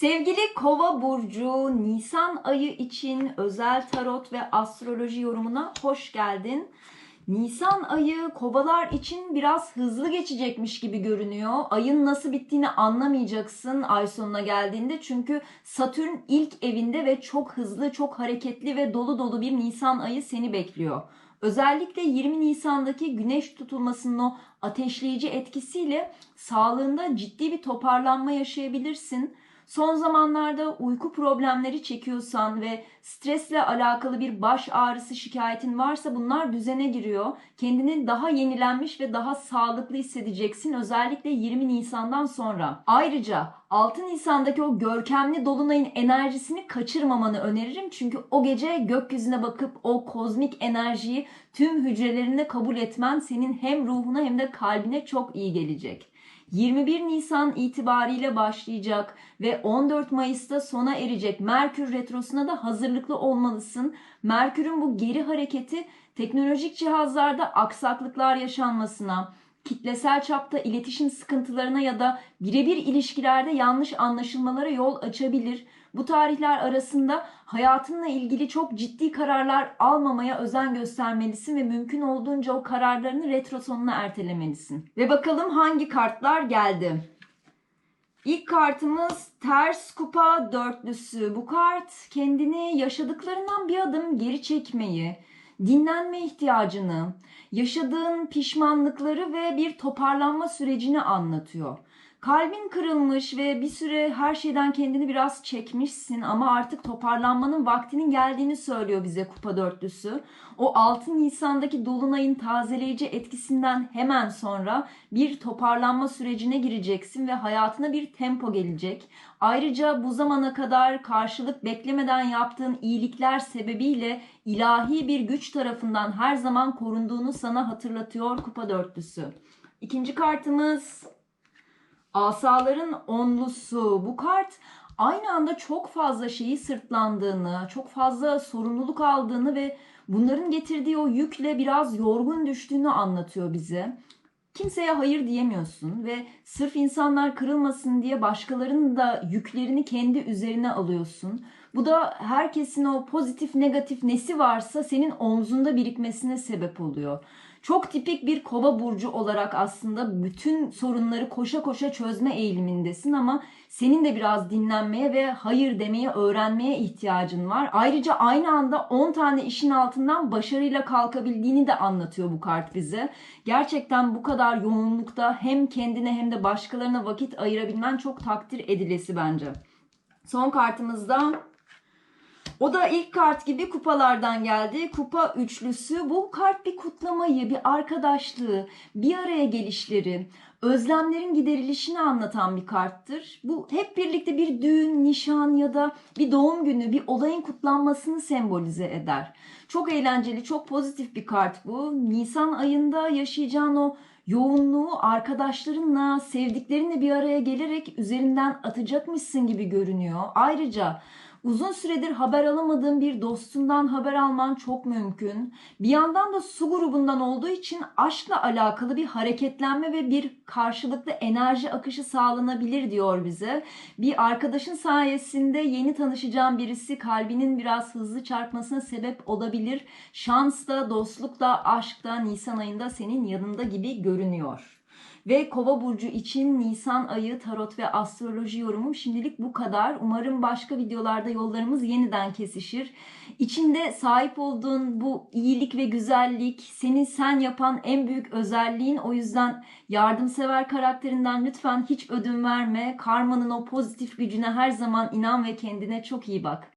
Sevgili Kova burcu Nisan ayı için özel tarot ve astroloji yorumuna hoş geldin. Nisan ayı kovalar için biraz hızlı geçecekmiş gibi görünüyor. Ayın nasıl bittiğini anlamayacaksın ay sonuna geldiğinde. Çünkü Satürn ilk evinde ve çok hızlı, çok hareketli ve dolu dolu bir Nisan ayı seni bekliyor. Özellikle 20 Nisan'daki güneş tutulmasının o ateşleyici etkisiyle sağlığında ciddi bir toparlanma yaşayabilirsin. Son zamanlarda uyku problemleri çekiyorsan ve stresle alakalı bir baş ağrısı şikayetin varsa bunlar düzene giriyor. Kendini daha yenilenmiş ve daha sağlıklı hissedeceksin özellikle 20 Nisan'dan sonra. Ayrıca 6 Nisan'daki o görkemli dolunayın enerjisini kaçırmamanı öneririm. Çünkü o gece gökyüzüne bakıp o kozmik enerjiyi tüm hücrelerinde kabul etmen senin hem ruhuna hem de kalbine çok iyi gelecek. 21 Nisan itibariyle başlayacak ve 14 Mayıs'ta sona erecek Merkür Retrosu'na da hazırlıklı olmalısın. Merkür'ün bu geri hareketi teknolojik cihazlarda aksaklıklar yaşanmasına, kitlesel çapta iletişim sıkıntılarına ya da birebir ilişkilerde yanlış anlaşılmalara yol açabilir. Bu tarihler arasında hayatınla ilgili çok ciddi kararlar almamaya özen göstermelisin ve mümkün olduğunca o kararlarını retro sonuna ertelemelisin. Ve bakalım hangi kartlar geldi. İlk kartımız ters kupa dörtlüsü. Bu kart kendini yaşadıklarından bir adım geri çekmeyi, dinlenme ihtiyacını, yaşadığın pişmanlıkları ve bir toparlanma sürecini anlatıyor. Kalbin kırılmış ve bir süre her şeyden kendini biraz çekmişsin ama artık toparlanmanın vaktinin geldiğini söylüyor bize kupa dörtlüsü. O 6 Nisan'daki dolunayın tazeleyici etkisinden hemen sonra bir toparlanma sürecine gireceksin ve hayatına bir tempo gelecek. Ayrıca bu zamana kadar karşılık beklemeden yaptığın iyilikler sebebiyle ilahi bir güç tarafından her zaman korunduğunu sana hatırlatıyor kupa dörtlüsü. İkinci kartımız Asaların onlusu. Bu kart aynı anda çok fazla şeyi sırtlandığını, çok fazla sorumluluk aldığını ve bunların getirdiği o yükle biraz yorgun düştüğünü anlatıyor bize. Kimseye hayır diyemiyorsun ve sırf insanlar kırılmasın diye başkalarının da yüklerini kendi üzerine alıyorsun. Bu da herkesin o pozitif negatif nesi varsa senin omzunda birikmesine sebep oluyor. Çok tipik bir kova burcu olarak aslında bütün sorunları koşa koşa çözme eğilimindesin ama senin de biraz dinlenmeye ve hayır demeye öğrenmeye ihtiyacın var. Ayrıca aynı anda 10 tane işin altından başarıyla kalkabildiğini de anlatıyor bu kart bize. Gerçekten bu kadar yoğunlukta hem kendine hem de başkalarına vakit ayırabilmen çok takdir edilesi bence. Son kartımızda o da ilk kart gibi kupalardan geldi. Kupa üçlüsü. Bu kart bir kutlamayı, bir arkadaşlığı, bir araya gelişleri, özlemlerin giderilişini anlatan bir karttır. Bu hep birlikte bir düğün, nişan ya da bir doğum günü, bir olayın kutlanmasını sembolize eder. Çok eğlenceli, çok pozitif bir kart bu. Nisan ayında yaşayacağın o yoğunluğu arkadaşlarınla, sevdiklerinle bir araya gelerek üzerinden atacakmışsın gibi görünüyor. Ayrıca Uzun süredir haber alamadığın bir dostundan haber alman çok mümkün. Bir yandan da su grubundan olduğu için aşkla alakalı bir hareketlenme ve bir karşılıklı enerji akışı sağlanabilir diyor bize. Bir arkadaşın sayesinde yeni tanışacağın birisi kalbinin biraz hızlı çarpmasına sebep olabilir. Şans da, dostluk da, aşk da Nisan ayında senin yanında gibi görünüyor. Ve Kova burcu için Nisan ayı tarot ve astroloji yorumum şimdilik bu kadar. Umarım başka videolarda yollarımız yeniden kesişir. İçinde sahip olduğun bu iyilik ve güzellik seni sen yapan en büyük özelliğin. O yüzden yardımsever karakterinden lütfen hiç ödün verme. Karmanın o pozitif gücüne her zaman inan ve kendine çok iyi bak.